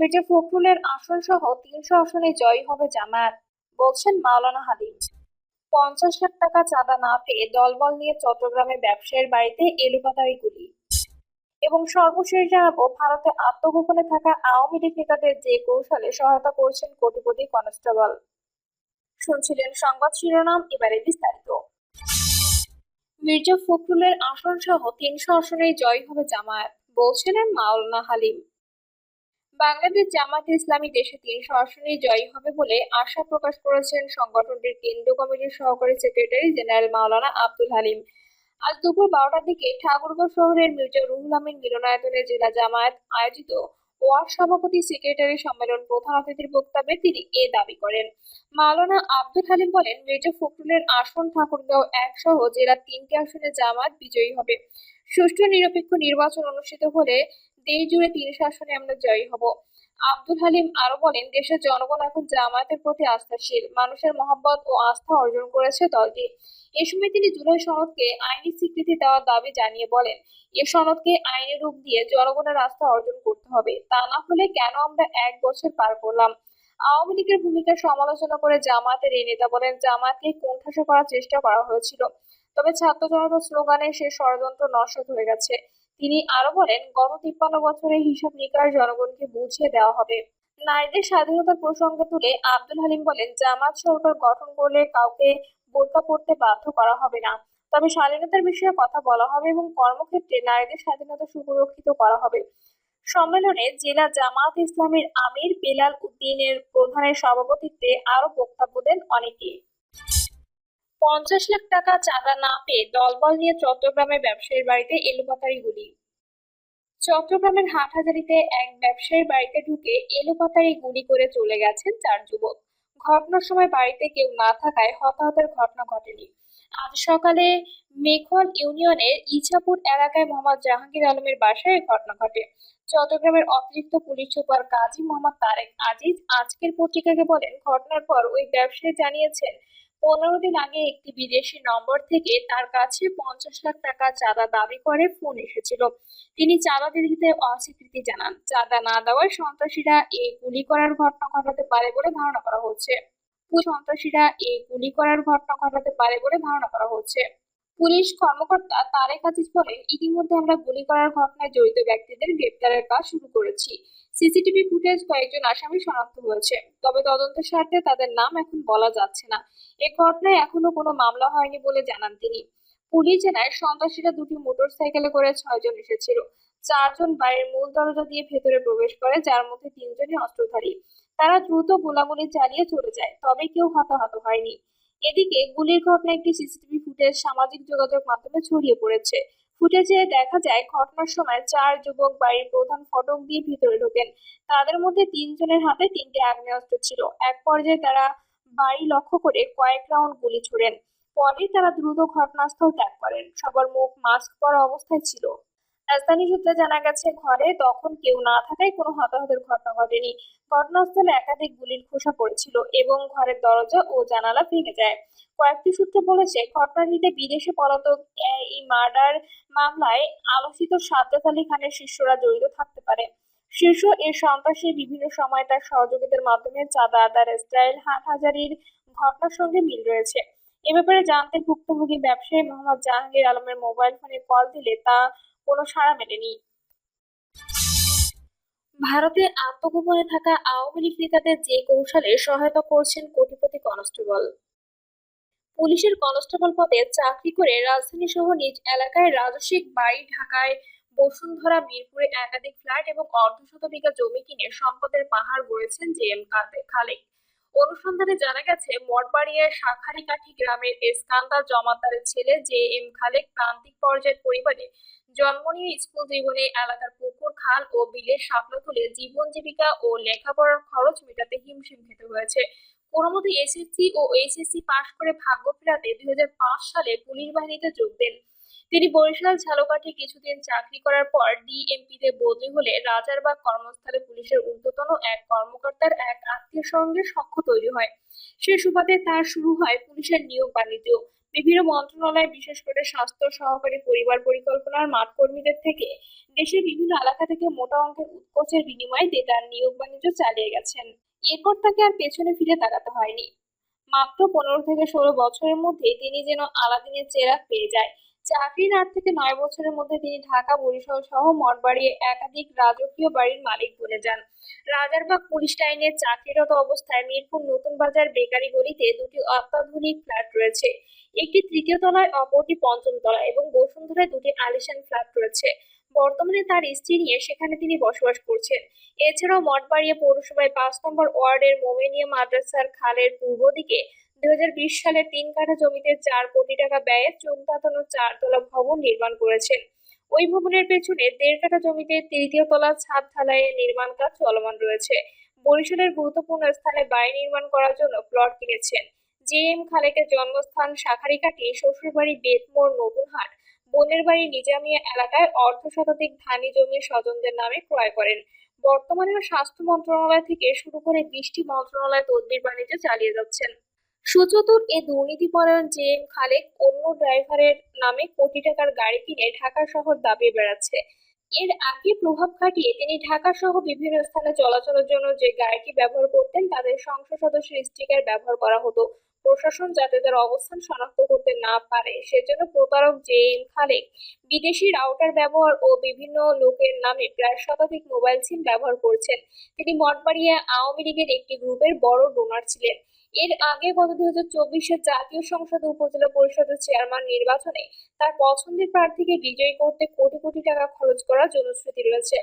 মির্জা ফখরুলের আসন সহ তিনশো আসনে জয়ী হবে জামায়াত, বলছেন মাওলানা হালিম। পঞ্চাশ লাখ টাকা চাঁদা না পেয়ে দলবল নিয়ে চট্টগ্রামের ব্যবসায়ীর বাড়িতে এলোপাতারি গুলি। এবং সর্বশেষ জানাব, ভারতে আত্মগোপনে থাকা আওয়ামী লীগ নেতাদের যে কৌশলে সহায়তা করছেন কোটিপতি কনস্টেবল। শুনছিলেন সংবাদ শিরোনাম, এবারে বিস্তারিত। মির্জা ফখরুলের আসন সহ তিনশো আসনেই জয়ী হবে জামায়াত, বলছিলেন মাওলানা হালিম। বাংলাদেশ জামাত ইসলামী দেশে তিনশো আসনেই জয়ী হবে বলে আশা প্রকাশ করেছেন সংগঠনটির কেন্দ্রীয় কমিটির সহকারী সেক্রেটারি জেনারেল মাওলানা আব্দুল হালিম। আজ দুপুর বারোটার দিকে ঠাকুরগাঁও শহরের মির্জা রুহুল আমিন মিলনায়তনে জেলা জামায়াত আয়োজিত ওয়ার্ড সভাপতি সেক্রেটারি সম্মেলন প্রধান অতিথির বক্তব্যে তিনি এ দাবি করেন। মাওলানা আব্দুল হালিম বলেন, মির্জা ফখরুলের আসন ঠাকুরগাঁও এক সহ জেলার তিনটি আসনে জামায়াত বিজয়ী হবে। সুষ্ঠু নিরপেক্ষ নির্বাচন অনুষ্ঠিত হলে দেশ জুড়ে তিনশো শাসনে আমরা জয়ী হব। আব্দুল হালিম আরও বলেন, দেশের জনগণ এখন জামায়াতের প্রতি আস্থাশীল। মানুষের মহব্বত ও আস্থা অর্জন করেছে দলটি। এ সময় তিনি জুলাই সনদকে আইনি স্বীকৃতি দেওয়ার দাবি জানিয়ে বলেন, এ সনদকে আইনি রূপ দিয়ে জনগণের আস্থা অর্জন করতে হবে। তা না হলে কেন আমরা এক বছর পার করলাম? আওয়ামী লীগের ভূমিকার সমালোচনা করে জামায়াতের এই নেতা বলেন, জামায়াতকে কোণঠাসা করার চেষ্টা করা হয়েছিল। তবে ছাত্র জনতা স্লোগানে সে ষড়যন্ত্র নস্বাত হয়ে গেছে। তিনি আরও বলেন, গত তিপ্পান্ন বছরের হিসাব নিকাশ জনগণকে বুঝিয়ে দেওয়া হবে। নারীদের স্বাধীনতার প্রসঙ্গে তুলে আব্দুল হালিম বলেন, জামাত সরকার গঠন করলে কাউকে বোরকা পড়তে বাধ্য করা হবে না। তবে স্বাধীনতার বিষয়ে কথা বলা হবে এবং কর্মক্ষেত্রে নারীদের স্বাধীনতা সুরক্ষিত করা হবে। সম্মেলনে জেলা জামাত ইসলামের আমির বেলাল উদ্দিনের প্রধানের সভাপতিত্বে আরও বক্তব্য দেন অনেকে। পঞ্চাশ লাখ টাকা চাঁদা না পেয়ে দলবল নিয়ে চট্টগ্রামের ব্যবসায়ীর বাড়িতে এলোপাতারি গুলি। চট্টগ্রামের হাটহাজারিতে এক ব্যবসায়ীর বাড়িতে ঢুকে এলোপাতারি গুলি করে চলে গেছেন চার যুবক। ঘটনার সময় বাড়িতে কেউ না থাকায় হতাহতের ঘটনা ঘটেনি। আজ সকালে মেখল ইউনিয়নের ইছাপুর এলাকায় মোহাম্মদ জাহাঙ্গীর আলমের বাসায় ঘটনা ঘটে। চট্টগ্রামের অতিরিক্ত পুলিশ সুপার কাজী মোহাম্মদ তারেক আজিজ আজকের পত্রিকাকে বলেন, ঘটনার পর ওই ব্যবসায়ী জানিয়েছেন পনেরো দিন আগে একটি বিদেশি নম্বর থেকে তার কাছে পঞ্চাশ লাখ টাকা চাঁদা দাবি করে ফোন এসেছিল। তিনি চাঁদা দিতে অস্বীকৃতি জানান। চাঁদা না দেওয়ায় সন্ত্রাসীরা এই গুলি করার ঘটনা ঘটাতে পারে বলে ধারণা করা হচ্ছে। সন্ত্রাসীরা এই গুলি করার ঘটনা ঘটাতে পারে বলে ধারণা করা হচ্ছে। পুলিশ কর্মকর্তা তারেক আজিজ বলেন, ইতিমধ্যে আমরা গুলি করার ঘটনায় জড়িত ব্যক্তিদের গ্রেপ্তারের কাজ শুরু করেছি। সিসিটিভি ফুটেজ কয়েকজন আসামি শনাক্ত হয়েছে। তবে তদন্তের স্বার্থে তাদের নাম এখন বলা যাচ্ছে না। এ ঘটনায় এখনও কোনো মামলা হয়নি বলে জানান তিনি। পুলিশ জানায়, সন্ত্রাসীরা দুটি মোটরসাইকেলে করে ছয়জন এসেছিল। চারজন বাড়ির মূল দরজা দিয়ে ভেতরে প্রবেশ করে, যার মধ্যে তিনজনই অস্ত্রধারী। তারা দ্রুত গোলাগুলি চালিয়ে চলে যায়, তবে কেউ হতাহত হয়নি। এদিকে গুলির ঘটনা একটি সিসিটিভি ফুটেজ সামাজিক যোগাযোগ মাধ্যমে ছড়িয়ে পড়েছে। ফুটেজে দেখা যায়, ঘটনার সময় চার যুবক বাড়ির প্রধান ফটক দিয়ে ভিতরে ঢোকেন। তাদের মধ্যে তিনজনের হাতে তিনটে আগ্নেয়াস্ত্র ছিল। এক পর্যায়ে তারা বাড়ি লক্ষ্য করে কয়েক রাউন্ড গুলি ছোড়েন। পরে তারা দ্রুত ঘটনাস্থল ত্যাগ করেন। সবার মুখ মাস্ক পরা অবস্থায় ছিল। রাজধানী সূত্রে জানা গেছে, ঘরে তখন কেউ না থাকায় কোনো হতাহতের ঘটনা ঘটেনি। ঘটনাস্থলে একাধিক গুলির খোসা পড়েছিল এবং ঘরের দরজা ও জানালা ভেঙে যায়। কয়েকটি সূত্র বলেছে, ঘটনাটিতে বিদেশে পলাতক এই মার্ডার মামলায় আলোচিত সাজ্জাদ আলী খানের শিষ্যরা জড়িত থাকতে পারে। শীর্ষ এর সন্ত্রাসী বিভিন্ন সময় তার সহযোগীদের মাধ্যমে চাঁদা আদার স্টাইল হাটহাজারির ঘটনার সঙ্গে মিল রয়েছে। এ ব্যাপারে জানতে ভুক্তভোগী ব্যবসায়ী মোহাম্মদ জাহাঙ্গীর আলমের মোবাইল ফোনে কল দিলে তা কোনো সাড়া মেলেনি ভারতে আত্মগোপনে থাকা আওয়ামী লীগ নেতাদের যে কৌশলে সহায়তা করছেন কোটিপতি কনস্টেবল। পুলিশের কনস্টেবল পদে চাকরি করে রাজধানী সহ নিজ এলাকায় রাজস্বিক বাড়ি ঢাকায় বসুন্ধরা, মিরপুরে একাধিক ফ্ল্যাট এবং অর্ধশত বিঘা জমি কিনে সম্পদের পাহাড় গড়েছেন জে এম খালেক। অনুসন্ধানে জানা গেছে মঠবাড়িয়ার শাখারিকাঠি গ্রামের এসকান্দার জমাদ্দারের ছেলে জে এম খালেক প্রান্তিক পর্যায়ের পরিবারে জন্ম নিয়ে স্কুল জীবনে এলাকার পুকুর, খাল ও বিলের শাপলা তুলে জীবন জীবিকা ও লেখাপড়ার খরচ মেটাতে হিমশিম খেতে হয়েছে। কোনো মতো এসএসসি ও এইচএসসি পাশ করে ভাগ্য ফেরাতে দুই সালে পুলিশ বাহিনীতে যোগ দেন। তিনি বরিশাল ঝালকাঠি কিছুদিন চাকরি করার পর ডিএমপিতে বদলি হলে রাজারবাগ কর্মস্থলে পুলিশের ঊর্ধ্বতন এক কর্মকর্তার এক আত্মীয়ের সঙ্গে সখ্য তৈরি হয়। সে সুবাদে তার শুরু হয় পুলিশের নিয়োগ বাণিজ্য বিভিন্ন মন্ত্রণালয়, বিশেষ করে স্বাস্থ্য সহকারী পরিবার পরিকল্পনার মাঠ কর্মীদের থেকে দেশের বিভিন্ন এলাকা থেকে মোটা অঙ্কের উৎকোচের বিনিময়ে ডেটার নিয়োগ বাণিজ্য চালিয়ে গেছেন। এরপর তাকে আর পেছনে ফিরে তাকাতে হয়নি। মাত্র পনেরো থেকে ষোলো বছরের মধ্যে তিনি যেন আলাদিনের চেরা পেয়ে যায়। চাকরির আট থেকে নয় বছরের মধ্যে তিনি ঢাকা, বরিশাল সহ মঠবাড়িয়ে একাধিক রাজকীয় বাড়ির মালিক বনে যান। রাজারবাগ পুলিশ লাইনে চাকরিরত অবস্থায় মিরপুর নতুন বাজার বেকারি গলিতে দুটি অত্যাধুনিক ফ্ল্যাট রয়েছে। একটি তৃতীয় তলায়, অপরটি পঞ্চম তলায় এবং বসুন্ধরায় দুটি আলিশান ফ্ল্যাট রয়েছে। বর্তমানে তার স্ত্রী নিয়ে সেখানে তিনি বসবাস করছেন। এছাড়াও মঠবাড়িয়া পৌরসভায় পাঁচ নম্বর ওয়ার্ডের মোমেনিয়া মাদ্রাসার খালের পূর্ব দিকে দুই হাজার বিশ সালে তিন কাঠা জমিতে চার কোটি টাকা ব্যয়ে ধাঁধানো চারতলা ভবন নির্মাণ করেছেন। ওই ভবনের পেছনে দেড় কাঠা জমিতে তৃতীয় তলা ছাদ ঢালাইয়ের নির্মাণ কাজ চলমান রয়েছে। বরিশালের গুরুত্বপূর্ণ স্থানে বাড়ি নির্মাণ করার জন্য প্লট কিনেছেন। জে এম খালেকের জন্মস্থান শাখারিকাটি শ্বশুরবাড়ি বেতমোড় নতুনহাট বোনের বাড়ি নিজামিয়া এলাকায় অর্ধ শতাধিক ধানি জমি স্বজনদের নামে ক্রয় করেন। বর্তমানে স্বাস্থ্য মন্ত্রণালয় থেকে শুরু করে বৃষ্টি মন্ত্রণালয় তদবির বাণিজ্য চালিয়ে যাচ্ছেন। সুচতুর এ দুর্নীতিপরায়ণ জে এম খালেক অন্য ড্রাইভারের নামে কোটি টাকার গাড়ি কিনে ঢাকা শহর দাবিয়ে বেড়াচ্ছে। এর আগে প্রভাব খাটিয়ে তিনি ঢাকা সহ বিভিন্ন স্থানে চলাচলের জন্য যে গাড়িটি ব্যবহার করতেন, তাদের সংসদ সদস্যের স্টিকার ব্যবহার করা হতো। প্রশাসন যাতে তার অবস্থান শনাক্ত করতে না পারে, সেজন্য প্রতারক জে এম খালেক বিদেশি রাউটার ব্যবহার ও বিভিন্ন লোকের নামে প্রায় শতাধিক মোবাইল সিম ব্যবহার করছেন। তিনি মঠবাড়িয়া আওয়ামী লীগের একটি গ্রুপের বড় ডোনার ছিলেন। এর আগে গত দুই হাজার চব্বিশে জাতীয় সংসদ উপজেলা পরিষদের চেয়ারম্যান নির্বাচনে তার পছন্দের প্রার্থীকে বিজয়ী করতে কোটি কোটি টাকা খরচ করার জনশ্রুতি রয়েছে।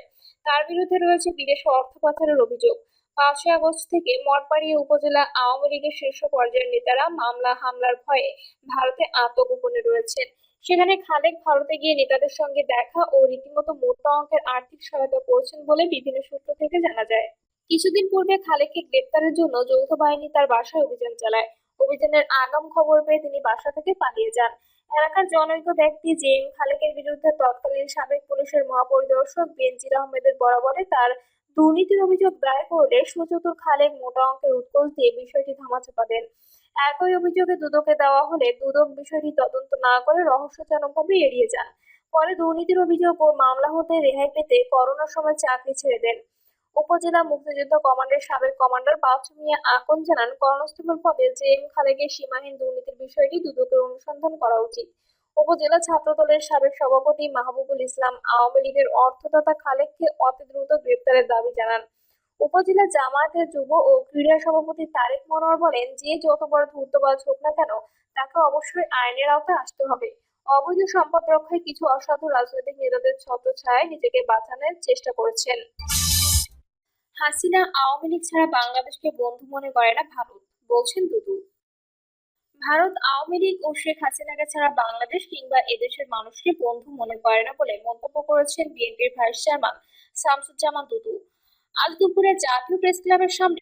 তার বিরুদ্ধে রয়েছে বিদেশে অর্থ পাচারের অভিযোগ। পাঁচই আগস্ট থেকে মঠবাড়িয়া উপজেলা আওয়ামী লীগের শীর্ষ পর্যায়ের নেতারা মামলা, হামলার ভয়ে ভারতে আত্মগোপনে রয়েছেন। সেখানে খালেক ভারতে গিয়ে নেতাদের সঙ্গে দেখা ও রীতিমতো মোটা অঙ্কের আর্থিক সহায়তা করছেন বলে বিভিন্ন সূত্র থেকে জানা যায়। কিছুদিন পূর্বে খালেককে গ্রেপ্তারের জন্য যৌথ বাহিনী তার বাসায় অভিযান চালায়। অভিযানের আগাম খবর পেয়ে তিনি বাসা থেকে পালিয়ে যান। এলাকার জনৈক ব্যক্তি জে এম খালেকের বিরুদ্ধে তৎকালীন সাবেক পুলিশের মহাপরিদর্শক বেনজির আহমেদের বরাবরে তার দুর্নীতির অভিযোগ দায়ের করলে সুচতুর খালেক মোটা অঙ্কের উৎকোচ দিয়ে বিষয়টি ধামাচাপা দেন। একই অভিযোগে দুদকে দেওয়া হলে দুদক বিষয়টি তদন্ত না করে রহস্যজনকভাবে এড়িয়ে যান। পরে দুর্নীতির অভিযোগ ও মামলা হতে রেহাই পেতে করোনার সময় চাকরি ছেড়ে দেন। উপজেলা মুক্তিযুদ্ধ কমান্ডের সাবেক কমান্ডার বাচ্চু মিয়া আকন জানান, কর্ণস্থল পদে জে এম খালেকের সীমাহীন দুর্নীতির বিষয়টি দুদকের অনুসন্ধান করা উচিত। উপজেলা ছাত্রদলের সাবেক সভাপতি মাহবুবুল ইসলাম আওয়ামী লীগের অর্থদাতা খালেককে অতি দ্রুত গ্রেপ্তারের দাবি জানান। উপজেলা জামায়াতের যুব ও ক্রীড়া সভাপতি তারেক মনোয়ার বলেন, যে যত বড় ধূর্তবাজ হোক না কেন, তাকে অবশ্যই আইনের আওতায় আসতে হবে। অবৈধ সম্পদ রক্ষায় কিছু অসাধু রাজনৈতিক নেতাদের ছত্রছায়ায় নিজেকে বাঁচানোর চেষ্টা করেছেন। হাসিনা আওয়ামী লীগ ছাড়া বাংলাদেশকে বন্ধু মনে করে না ভারত, বলছেন দুদু। ভারত আওয়ামী লীগ ও শেখ হাসিনাকে ছাড়া বাংলাদেশ কিংবা এদেশের মানুষকে বন্ধু মনে করে না বলে মন্তব্য করেছেন বিএনপির ভাইস চেয়ারম্যান শামসুজ্জামান দুদু। আজ দুপুরে জাতীয় প্রেস ক্লাবের সামনে